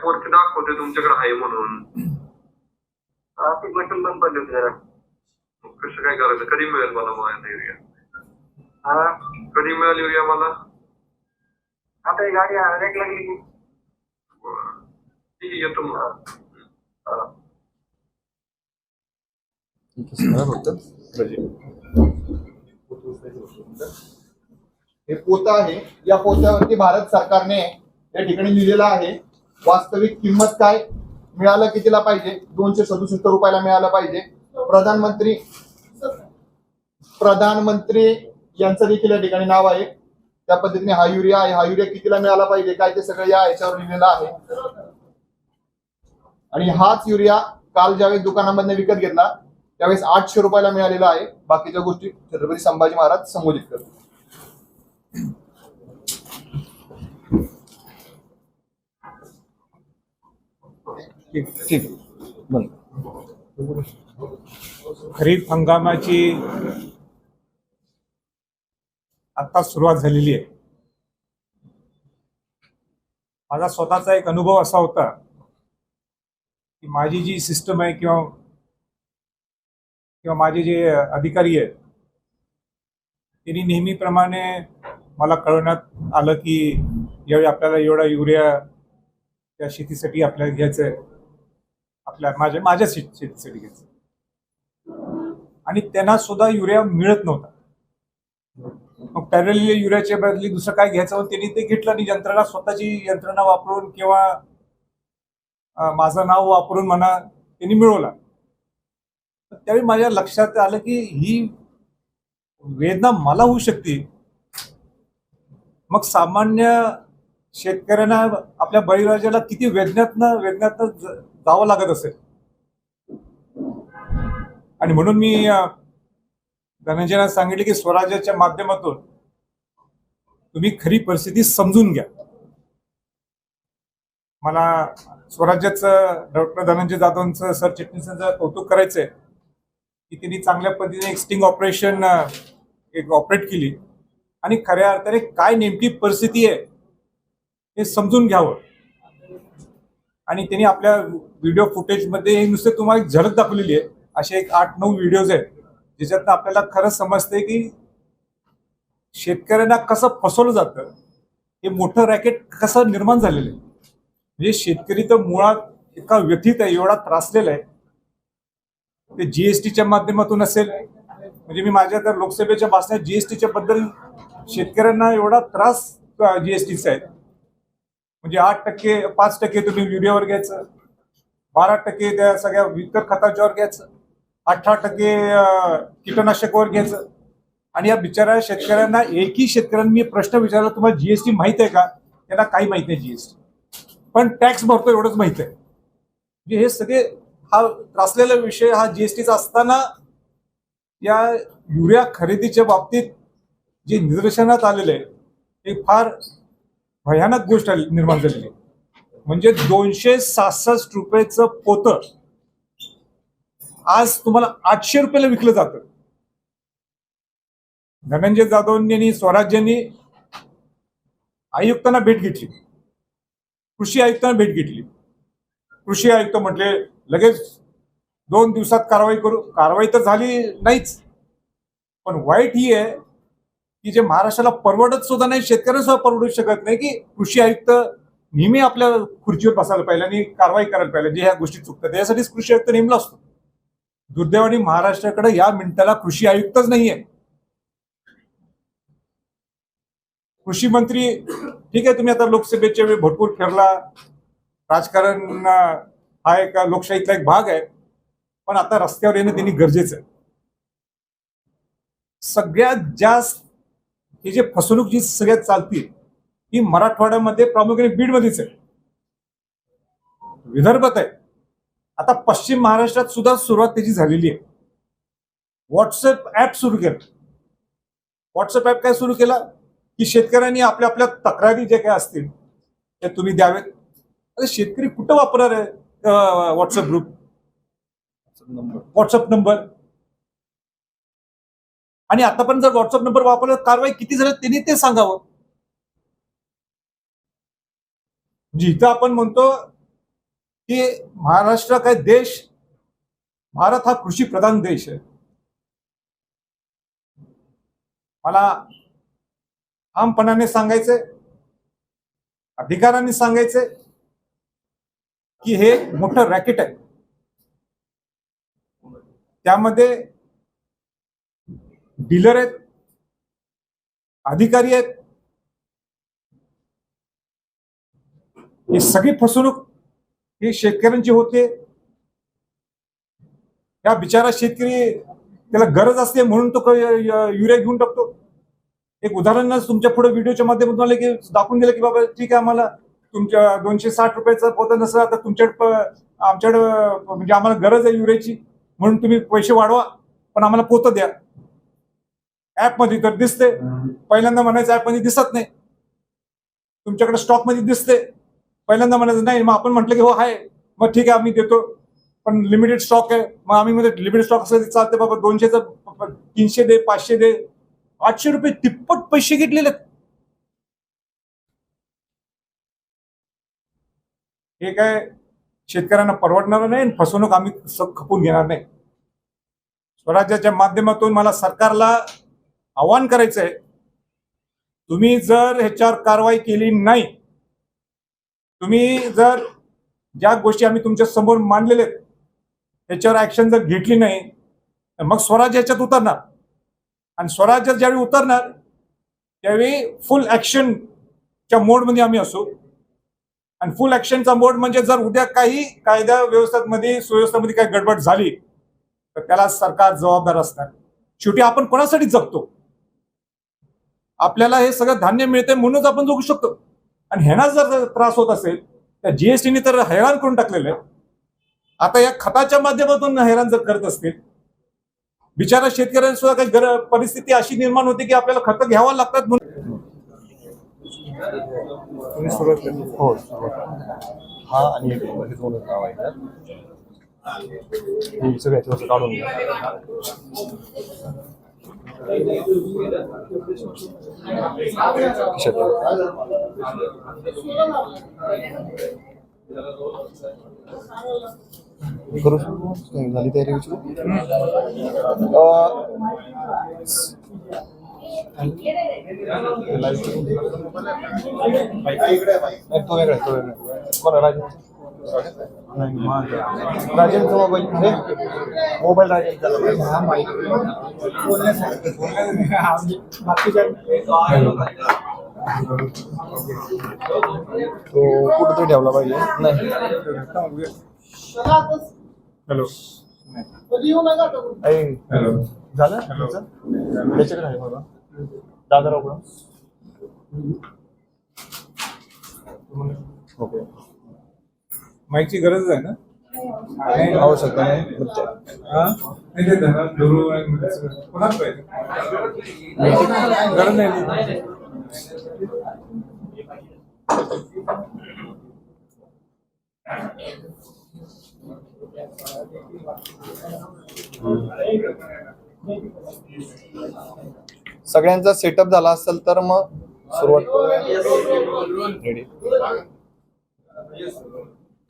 ऍपवरती दाखवते तुमच्याकडे आहे म्हणून. हा, ती बटन बंद पडली होती जरा. कसं काय करायचं? कधी मिळेल मला माझ्या युरिया? हा? कधी मिळेल युरिया मला? आता ही गाडी रेक लागली की. ठीक आहे येतो मग. हा. हे पोतं आहे. या पोत्यावरती भारत सरकारने या ठिकाणी लिहिलेलं आहे. वास्तविक किंमत काय मिळालं कितीला पाहिजे? दोनशे सदुसष्ट रुपयाला मिळालं पाहिजे. प्रधानमंत्री प्रधानमंत्री यांचं देखील या ठिकाणी नाव आहे. त्या पद्धतीने हा युरिया आहे. हा युरिया कितीला मिळाला पाहिजे? काय ते सगळं या याच्यावर लिहिलेलं आहे. आणि हाच युरिया काल ज्यावेळेस दुकानामधनं विकत घेतला त्यावेळेस आठशे रुपयाला मिळालेला आहे. बाकीच्या गोष्टी छत्रपती संभाजी महाराज संबोधित करतो ठीक ठीक खरीप हंगामाची आता सुरुवात झालेली आहे. माझा स्वतःचा एक अनुभव असा होता की माझी जी सिस्टम आहे किंवा किंवा माझे जे अधिकारी आहेत त्यांनी नेहमीप्रमाणे मला कळवण्यात आलं की यावेळी आपल्याला एवढा युरिया त्या शेतीसाठी आपल्याला घ्यायचं आहे. आपल्या माझ्या माझ्या शेत शेतीसाठी घ्यायचं. आणि त्यांना सुद्धा युरिया मिळत नव्हता. मग पॅरल युरियाच्या बदली दुसरं काय घ्यायचं त्यांनी ते घेतलं आणि यंत्रणा स्वतःची यंत्रणा वापरून किंवा माझं नाव वापरून म्हणा त्यांनी मिळवला. तर त्यावेळी माझ्या लक्षात आलं की ही वेदना मला होऊ शकते. मग सामान्य शेतकऱ्यांना आपल्या बळीराजाला किती वेदनातनं वेदनातनं जावं लागत असेल. आणि म्हणून मी धनंजयना सांगितले की स्वराज्याच्या माध्यमातून तुम्ही खरी परिस्थिती समजून घ्या. मला स्वराज्याचं डॉक्टर धनंजय जाधवांचं सर चिटणीसांचं कौतुक करायचंय की त्यांनी चांगल्या पद्धतीने एक स्टिंग ऑपरेशन एक ऑपरेट केली. आणि खऱ्या अर्थाने काय नेमकी परिस्थिती आहे हे समजून घ्यावं. आणि त्यांनी आपल्या व्हिडिओ फुटेजमध्ये हे नुसते तुम्हाला एक झलक दाखवलेली आहे. असे एक आठ नऊ व्हिडिओज आहेत. ज्याच्यातनं आपल्याला खरंच समजतंय की शेतकऱ्यांना कसं फसवलं जातं हे मोठं रॅकेट कसं निर्माण झालेलं आहे. म्हणजे शेतकरी तर मुळात एका व्यथित आहे एवढा त्रासलेला आहे. ते जीएसटीच्या माध्यमातून असेल. म्हणजे मी माझ्या तर लोकसभेच्या भाषणात जीएसटीच्या बद्दल शेतकऱ्यांना एवढा त्रास जीएसटीचा आहे. म्हणजे आठ टक्के पाच टक्के तुम्ही युरियावर घ्यायचं. बारा टक्के त्या सगळ्या इतर खताच्यावर घ्यायचं. अठरा टक्के कीटकनाशकावर घ्यायचं. आणि या बिचाऱ्या शेतकऱ्यांना एकही शेतकऱ्यांनी मी प्रश्न विचारला तुम्हाला जीएसटी माहीत आहे का? त्यांना काही माहीत नाही जीएसटी पण टॅक्स भरतो एवढंच माहीत आहे. म्हणजे हे सगळे हा त्रासलेला विषय हा जीएसटीचा असताना या युरिया खरेदीच्या बाबतीत जे निदर्शनात आलेलं आहे हे फार भयानक गोष्ट निर्माण झालेली म्हणजे दोनशे सहासष्ट रुपयाच पोतं. आज तुम्हाला आठशे रुपयाला विकलं जात. धनंजय जाधव यांनी स्वराज्यांनी आयुक्तांना भेट घेतली. कृषी आयुक्तांना भेट घेतली. कृषी आयुक्त म्हटले लगेच दोन दिवसात कारवाई करू कारवाई तर झाली नाहीच. पण वाईट ही आहे की जे महाराष्ट्राला परवडत सुद्धा नाही शेतकऱ्यांना सुद्धा परवडू शकत नाही की कृषी आयुक्त नेहमी आपल्या खुर्चीवर बसायला पाहिजे आणि कारवाई करायला पाहिजे जे ह्या गोष्टी चुकतात. यासाठीच कृषी आयुक्त नेमला असतो. दुर्दैवाने महाराष्ट्राकडे या मिनिटाला कृषी आयुक्तच नाहीये. कृषी मंत्री ठीक आहे तुम्ही आता लोकसभेच्या वेळी भरपूर फिरला. राजकारण हा एक लोकशाहीतला एक भाग आहे. पण आता रस्त्यावर येणं त्यांनी गरजेचं आहे. सगळ्यात जास्त ही जे फसवणूक जी सगळ्यात चालती ही मराठवाड्यामध्ये प्रामुख्याने बीडमध्येच आहे. विदर्भात आहे. आता पश्चिम महाराष्ट्रात सुद्धा सुरुवात त्याची झालेली आहे. व्हॉट्सअप ऍप सुरू केलं. व्हॉट्सअप ऍप काय सुरू केला? की शेतकऱ्यांनी आपल्या आपल्या तक्रारी जे काय असतील ते तुम्ही द्यावेत. अरे शेतकरी कुठं वापरणार आहे व्हॉट्सअप ग्रुप व्हॉट्सअप नंबर आणि आतापर्यंत जर व्हॉट्सअप नंबर वापरला कारवाई किती झाली त्यांनी ते सांगावं. जिथं आपण म्हणतो की महाराष्ट्र काय देश भारत हा कृषी प्रधान देश आहे. मला आमपणाने सांगायचंय अधिकाराने सांगायचंय की हे मोठं रॅकेट आहे. त्यामध्ये डीलर आहेत अधिकारी आहेत. ही सगळी फसवणूक ही शेतकऱ्यांची होते. या बिचारा शेतकरी त्याला गरज असते म्हणून तो युरिया घेऊन टाकतो. एक उदाहरण तुमच्यापुढे व्हिडिओच्या माध्यमातून आले की दाखवून दिलं की बाबा ठीक आहे आम्हाला तुमच्या दोनशे साठ रुपयाचा पोता नसला तर तुमच्याकडे आमच्याकडं म्हणजे आम्हाला गरज आहे युरियाची म्हणून तुम्ही पैसे वाढवा पण आम्हाला पोतं द्या. ऍपमध्ये तर दिसते. पहिल्यांदा म्हणायचं ऍपमध्ये दिसत नाही. तुमच्याकडे स्टॉकमध्ये दिसते. पहिल्यांदा म्हणायचं नाही मग आपण म्हटलं की हो आहे. मग ठीक आहे आम्ही देतो. पण लिमिटेड स्टॉक आहे. मग आम्ही मध्ये लिमिटेड स्टॉक असलं चालते बाबा दोनशेचं तीनशे दे पाचशे दे. आठशे रुपये तिप्पट पैसे घेतलेले हे काय शेतकऱ्यांना परवडणार नाही फसवणूक आम्ही खपून घेणार नाही. स्वराज्याच्या माध्यमातून मला सरकारला आवाहन करायचं आहे तुम्ही जर ह्याच्यावर कारवाई केली नाही तुम्ही जर ज्या गोष्टी आम्ही तुमच्यासमोर मांडलेल्या आहेत त्याच्यावर ऍक्शन जर घेतली नाही तर मग स्वराज्य ह्याच्यात उतरणार. आणि स्वराज्य ज्यावेळी उतरणार त्यावेळी फुल ऍक्शनच्या मोडमध्ये आम्ही असू. आणि फुल ऍक्शनचा मोड म्हणजे जर उद्या काही कायदा व्यवस्थेमध्ये सुव्यवस्थेमध्ये काही गडबड झाली तर त्याला सरकार जबाबदार असणार. शेवटी आपण कोणासाठी जगतो? आपल्याला हे सगळं धान्य मिळते म्हणूनच आपण जगू शकतो. आणि ह्यांना जर त्रास होत असेल तर जीएसटीने तर हैराण करून टाकलेलं आहे आता या खताच्या माध्यमातून हैराण जर करत असतील बिचारा शेतकऱ्यांना सुद्धा काही गर परिस्थिती अशी निर्माण होते की आपल्याला खतं घ्यावं लागतात म्हणून. हो हा आणि नाव आहे काढून. करू शकतो. झाली तयारी विचारू तो वेगळा तो वेगळा आहे. कोणा राजनचा मोबाईल आहे मोबाईल राजनचा तो कुठंतरी ठेवला पाहिजे. नाही. हॅलो. ऐ, हॅलो झालं? त्याच्याकडे आहे बघा. दादाराव ओके. माईकची गरज आहे ना? नाही, आवश्यकता नाही. ते- हा? पाहिजे? गरज नाही सगळ्यांचा सेटअप झाला असेल तर मग सुरुवात करूया. रेडी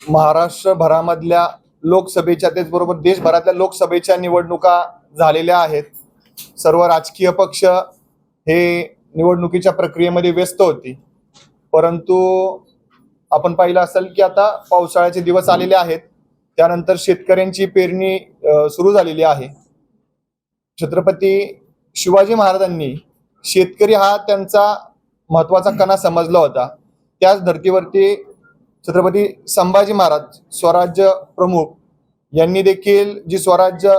महाराष्ट्रभरामधल्या लोकसभेच्या त्याचबरोबर देशभरातल्या लोकसभेच्या निवडणुका झालेल्या आहेत. सर्व राजकीय पक्ष हे निवडणुकीच्या प्रक्रियेमध्ये व्यस्त होती. परंतु आपण पाहिलं असेल की आता पावसाळ्याचे दिवस आलेले आहेत. त्यानंतर शेतकऱ्यांची पेरणी सुरू झालेली आहे. छत्रपती शिवाजी महाराजांनी शेतकरी हा त्यांचा महत्त्वाचा कणा समजला होता. त्याच धर्तीवरती छत्रपती संभाजी महाराज स्वराज्य प्रमुख यांनी देखील जी स्वराज्य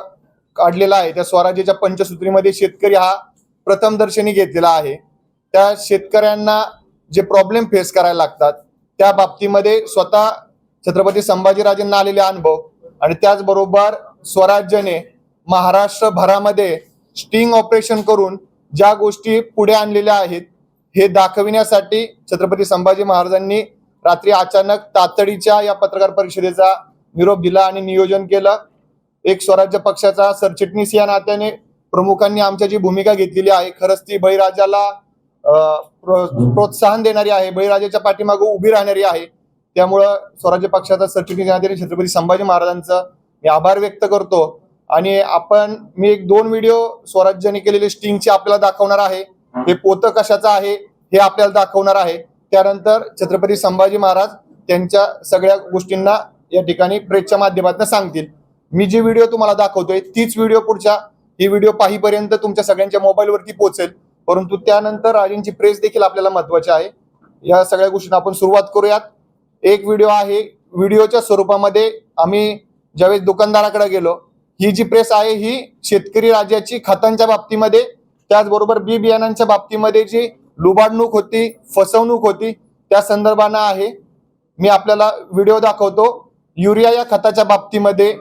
काढलेलं आहे त्या स्वराज्याच्या पंचसूत्रीमध्ये शेतकरी हा प्रथम दर्शनी घेतलेला आहे. त्या शेतकऱ्यांना जे प्रॉब्लेम फेस करायला लागतात त्या बाबतीमध्ये स्वतः छत्रपती संभाजीराजेंना आलेले अनुभव आणि त्याचबरोबर स्वराज्याने महाराष्ट्रभरामध्ये स्टिंग ऑपरेशन करून ज्या गोष्टी पुढे आणलेल्या आहेत हे दाखविण्यासाठी छत्रपती संभाजी महाराजांनी रात्री अचानक तातडीच्या या पत्रकार परिषदेचा निरोप दिला आणि नियोजन केलं. एक स्वराज्य पक्षाचा सरचिटणीस या नात्याने प्रमुखांनी आमच्या जी भूमिका घेतलेली आहे खरंच ती बळीराजाला प्रो- प्रोत्साहन देणारी आहे बळीराजाच्या पाठीमागे उभी राहणारी आहे. त्यामुळं स्वराज्य पक्षाचा सरचिटणीस नात्याने छत्रपती संभाजी महाराजांचं मी आभार व्यक्त करतो. आणि आपण मी एक दोन व्हिडिओ स्वराज्याने केलेले स्टिंगचे आपल्याला दाखवणार आहे. हे पोतं कशाचं आहे हे आपल्याला दाखवणार आहे. त्यानंतर छत्रपती संभाजी महाराज त्यांच्या सगळ्या गोष्टींना या ठिकाणी प्रेसच्या माध्यमातून सांगतील. मी जी व्हिडिओ तुम्हाला दाखवतोय तीच व्हिडिओ पुढच्या ही व्हिडिओ पाहीपर्यंत तुमच्या सगळ्यांच्या मोबाईलवरती पोहोचेल. परंतु त्यानंतर राजेंची प्रेस देखील आपल्याला महत्वाची आहे. या सगळ्या गोष्टींना आपण सुरुवात करूयात. एक व्हिडिओ आहे व्हिडिओच्या स्वरूपामध्ये आम्ही ज्यावेळेस दुकानदाराकडे गेलो ही जी प्रेस आहे ही शेतकरी राज्याची खतांच्या बाबतीमध्ये त्याचबरोबर बी बियाणांच्या बाबतीमध्ये जी लुबाडणूक होती फसवणूक होती त्या संदर्भानं आहे. मी आपल्याला व्हिडिओ दाखवतो. युरिया या खताच्या बाबतीमध्ये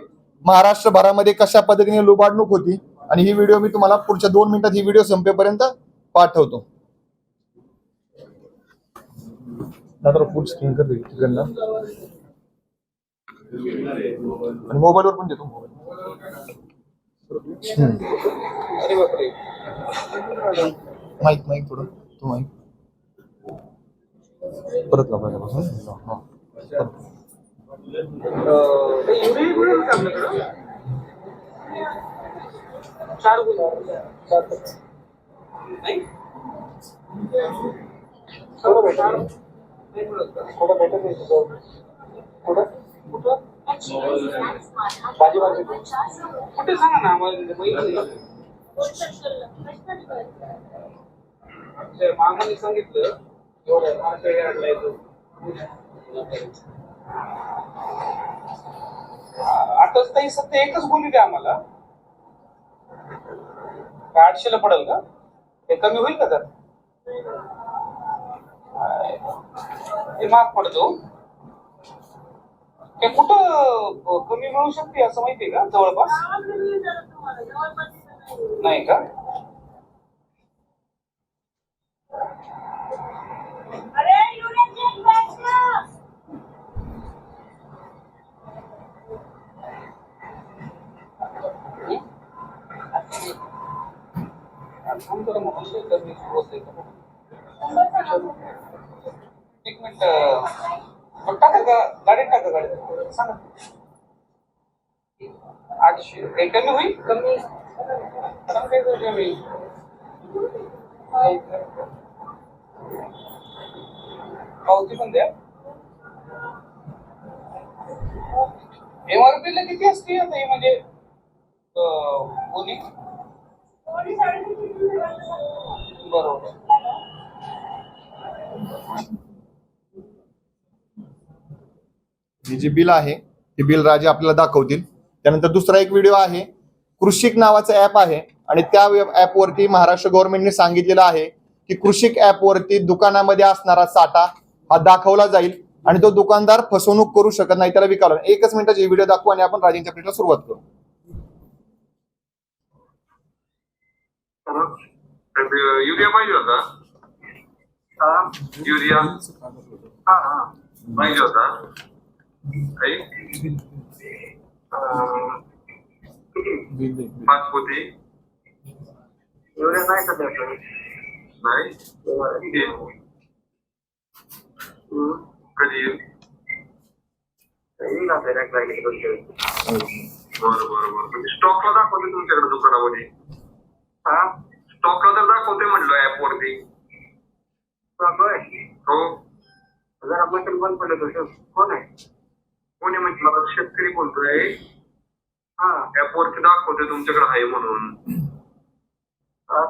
महाराष्ट्रभरामध्ये कशा पद्धतीने लुबाडणूक होती आणि ही व्हिडिओ मी तुम्हाला पुढच्या दोन मिनिटात ही व्हिडिओ संपेपर्यंत पाठवतो. आणि मोबाईलवर पण देतो मोबाईल माईक थोडं. तू माईक परत लावायला पासून चार भेटा भेटत नाही कुठं कुठं कुठे सांगा ना आम्हाला ते मामाने सांगितलं एवढं यार्डला येतो. ताई सध्या एकच गुन्हे द्या आम्हाला. का आठशेला पडेल का? हे कमी होईल का तर हे महाग पडतो. हे कुठं कमी मिळू शकते असं माहितीये का? जवळपास? नाही का अरे युरियाची एक बॅग ना थांब जरा मग असेल तर मी होतंय का? एक मिनिट टाका का गाडीत टाका गाडीत सांगा आठशे काही कमी होईल कमी सांगायचं कमी पावती पण द्या एमआरपी ला किती असते आता हे म्हणजे अं, कोणी? बरोबर. हे जे बिल आहे ते बिल राजे आपल्याला दाखवतील. त्यानंतर दुसरा एक व्हिडिओ आहे कृषिक नावाचं ऍप आहे आणि त्या ऍप वरती महाराष्ट्र गव्हर्नमेंटने सांगितलेलं आहे की कृषिक ऍप वरती दुकानामध्ये असणारा साठा हा दाखवला जाईल आणि तो दुकानदार फसवणूक करू शकत नाही. त्याला विकावला एकच मिनिटाची व्हिडिओ दाखवू आणि आपण राजेंच्या प्लेटला सुरुवात करू. युरिया पाहिजे होता. हा? युरिया? पाहिजे होता. पाच पोती एवढे नाही सध्या नाही? कधी येईल? दोन दिवस. बरं बरं बरं. स्टॉकला दाखवते तुमच्याकडे दुकानामध्ये. हा? स्टॉकला तर दाखवते म्हणलं ऍप वरती? हो. जरा बटन बंद पडलं होतं. कोण आहे? कोणी म्हटलं? शेतकरी बोलतोय. हा. ऍप वरती दाखवते तुमच्याकडे आहे म्हणून.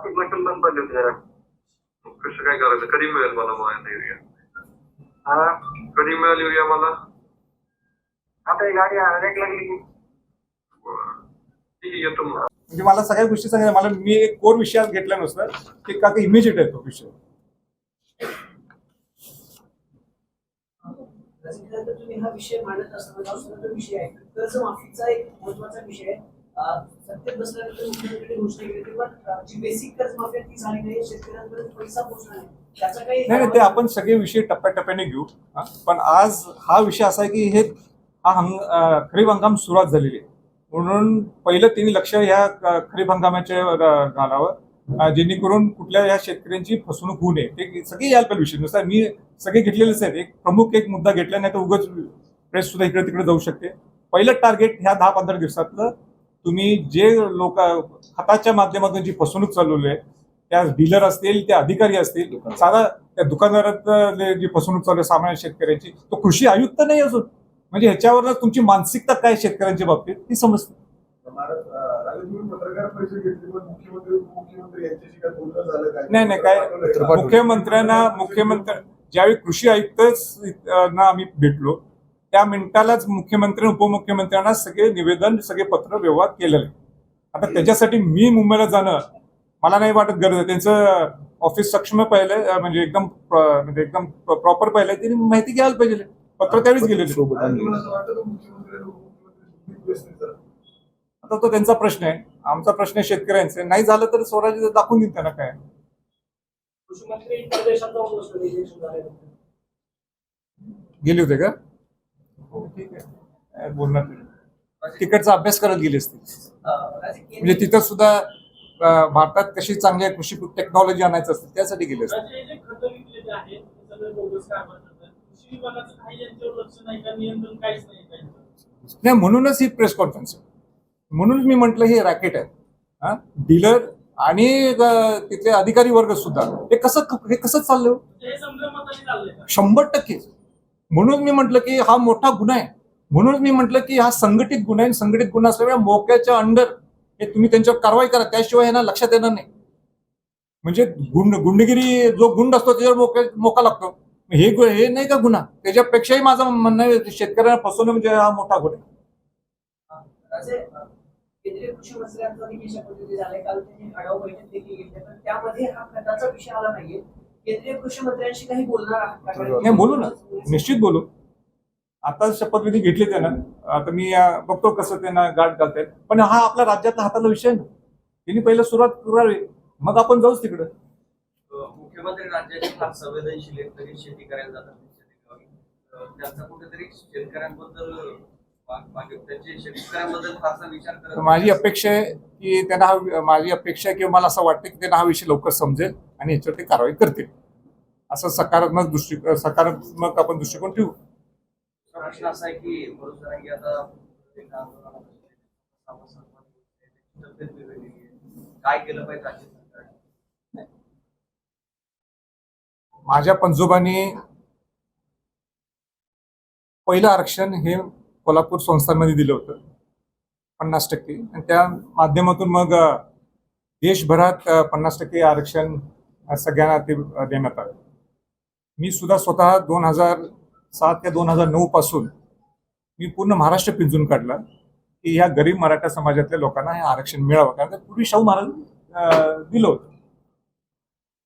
ते बटन बंद पडलं होतं जरा. कसं काय करायचं? कधी मिळेल मला मग युरिया हा? कधी मिळेल युरिया मला? आता ही गाडी रेक लागली. की बरं. ठीक आहे येतो मग. म्हणजे मला सगळ्या गोष्टी सांगायच्या. मला मी एक कोर विषयात घेतला नसतं की का इमिजिएट आहे तो विषय. रसिकनंतर तुम्ही हा विषय मांडत असताना सुद्धा तो विषय आहे. कर्जमाफीचा एक महत्त्वाचा विषय आहे. अं, सत्तेत बसल्यानंतर मुख्यमंत्र्यांनी घोषणा केली होती पण अं, जी बेसिक कर्जमाफी आहे ती झाली नाही शेतकऱ्यांपर्यंत पैसा पोहोचला नाही. त्याचा काही नाही नाही ते आपण सगळे विषय टप्प्याटप्प्याने घेऊ. पण आज हा विषय असा आहे की हे हा हंग खरीप हंगाम सुरुवात झालेली आहे. म्हणून पहिलं तिने लक्ष ह्या खरीप हंगामाच्या घालावं जेणेकरून कुठल्या ह्या शेतकऱ्यांची फसवणूक होऊ नये. ते सगळे यायला पाहिजे विषय. नुसता मी सगळे घेतलेलेच आहेत. एक प्रमुख एक मुद्दा घेतला नाही तर उगाच प्रेस सुद्धा इकडे तिकडे जाऊ शकते. पहिलं टार्गेट ह्या दहा पंधरा दिवसातलं तुम्ही जे लोक खताच्या माध्यमातून जी फसवणूक चालवली आहे त्या डीलर असतील त्या अधिकारी असतील साधा त्या दुकानदारात जी फसवणूक चालू आहे सामान्य शेतकऱ्याची तो कृषी आयुक्त नाही अजून. म्हणजे ह्याच्यावर तुमची मानसिकता काय शेतकऱ्यांच्या बाबतीत? ती समजते. नाही नाही काय? मुख्यमंत्र्यांना मुख्यमंत्री ज्यावेळी कृषी आयुक्त ना आम्ही भेटलो त्या मिनिटालाच मुख्यमंत्री उपमुख्यमंत्र्यांना सगळे निवेदन सगळे पत्र व्यवहार केलेले. आहे. आता त्याच्यासाठी मी मुंबईला जाणं मला नाही वाटत गरज आहे. त्यांचं ऑफिस सक्षम पाहिलंय अं, म्हणजे एकदम म्हणजे एकदम प्रॉपर पाहिलंय त्यांनी माहिती घ्यायला पाहिजे. पत्र त्यावेळीच गेलेले. आता तो त्यांचा प्रश्न आहे. आमचा प्रश्न आहे शेतकऱ्यांचा. नाही झालं तर स्वराज्य दाखवून देईल त्यांना काय. गेले होते का? हो, ठीक आहे. काय बोलणार. तिकडचा अभ्यास करत गेले असतील. अं, राजे, केंद्रीय- म्हणजे तिथं सुद्धा भारतात कशी चांगल्या कृषी टेक्नॉलॉजी आणायचं असते त्यासाठी गेले असतील. नाही म्हणूनच ही प्रेस कॉन्फरन्स आहे. म्हणूनच मी म्हटलं हे रॅकेट आहे हा? डीलर आणि तिथले अधिकारी वर्ग सुद्धा. हे कसं हे कसं चाललं? का? शंभर टक्के. म्हणून मी म्हटलं की हा मोठा गुन्हा आहे. म्हणून मी म्हटलं की हा संघटित गुन्हा आहे संघटित गुन्हा असल्यामुळे मोक्याच्या अंडर हे तुम्ही त्यांच्यावर कारवाई करा. त्याशिवाय यांना लक्षात येणार नाही. म्हणजे गुंड गुंडगिरी जो गुंड असतो त्याच्यावर मोक्या मोका लागतो. हे गु- हे नाही का गुन्हा? त्याच्यापेक्षाही माझं म्हणणं शेतकऱ्यांना फसवणं म्हणजे हा मोठा गुन्हा आहे. राजे, अं, केंद्रीय कृषी मंत्र्यांचा देखील शपथविधी झालाय काल त्यांनी आढावा बैठक देखील घेतली. पण त्यामध्ये हा खताचा विषय आला नाहीये. केंद्रीय कृषी मंत्र्यांशी काही बोलणार आहात का? कारण नाही बोलू ना. निश्चित बोलू. आता शपथविधी घेतली त्यानं. आता मी बघतो कसं त्यांना गाठ घालतायत. पण हा आपला राज्यातला हाताला विषय आहे ना. त्यांनी पहिलं सुरुवात करावी. मग आपण जाऊच तिकडं. मुख्यमंत्री राज्याचे फार संवेदनशील आहेत तरी शेती करायला जातात त्यांचा कुठेतरी शेतकऱ्यांबद्दल माझी अपेक्षा आहे की त्यांना हा माझी अपेक्षा आहे किंवा मला असं वाटतं की त्यांना हा विषय लवकर समजेल आणि याच्यावर ते कारवाई करतील असं सकारात्मक दृष्टी सकारात्मक आपण दृष्टिकोन ठेवू प्रश्न असा आहे की मनोज जरांगे आता एका आंदोलनात बसलेले. सव्वा सात वाजता त्यांची तब्येत बिघडलेली आहे. काय केलं पाहिजे राज्य सरकारने माझ्या पंजोबांनी पहिलं आरक्षण हे कोल्हापूर संस्थांमध्ये दिलं होतं पन्नास टक्के. आणि त्या माध्यमातून मग देशभरात पन्नास टक्के आरक्षण सगळ्यांना ते देण्यात आलं. मी सुद्धा स्वतः दोन हजार सात ते दोन हजार नऊ पासून मी पूर्ण महाराष्ट्र पिंजून काढला की ह्या गरीब मराठा समाजातल्या लोकांना हे आरक्षण मिळावं. कारण पूर्वी शाहू महाराज दिलं होतं.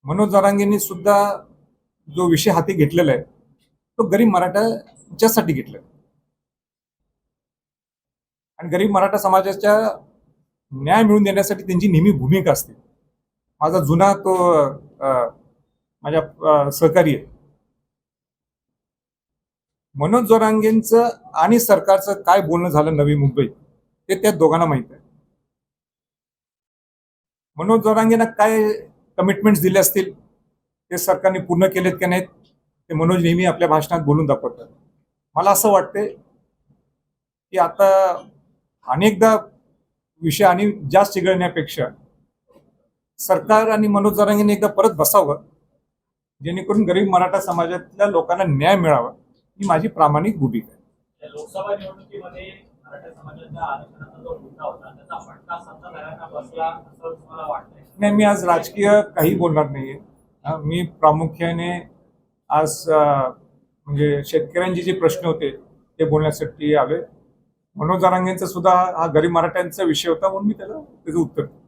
मनोज जरांगेंनी सुद्धा जो विषय हाती घेतलेला आहे तो गरीब मराठाच्यासाठी घेतला आणि गरीब मराठा समाजाच्या न्याय मिळवून देण्यासाठी त्यांची नेहमी भूमिका असते. माझा जुना तो माझ्या सहकारी आहे. मनोज जोरांगेंचं आणि सरकारचं काय बोलणं झालं नवी मुंबईत ते त्या दोघांना माहीत आहे. मनोज जोरांगेंना काय कमिटमेंट्स दिले असतील? ते सरकारने पूर्ण केलेत की नाहीत ते मनोज नेहमी आपल्या भाषणात बोलून दाखवतात. मला असं वाटते की आता अनेकदा विषय आणि जास्त चिघळण्यापेक्षा सरकार आणि मनोज जरांगेने एकदा परत बसावं जेणेकरून गरीब मराठा समाजातल्या लोकांना न्याय मिळावा ही माझी प्रामाणिक भूमिका आहे. या लोकसभा निवडणुकीमध्ये मराठा समाजाच्या आरक्षणाचा जो मुद्दा होता त्याचा फटका सत्ताधाऱ्यांना बसला असं मला वाटतंय? नाही मी आज राजकीय काही बोलणार नाहीये. मी प्रामुख्याने आज म्हणजे शेतकऱ्यांचे जे प्रश्न होते ते बोलण्यासाठी आलोय मनोज जारांगेंचा सुद्धा हा गरीब मराठ्यांचा विषय होता म्हणून मी त्याला त्याचं उत्तर दिलं.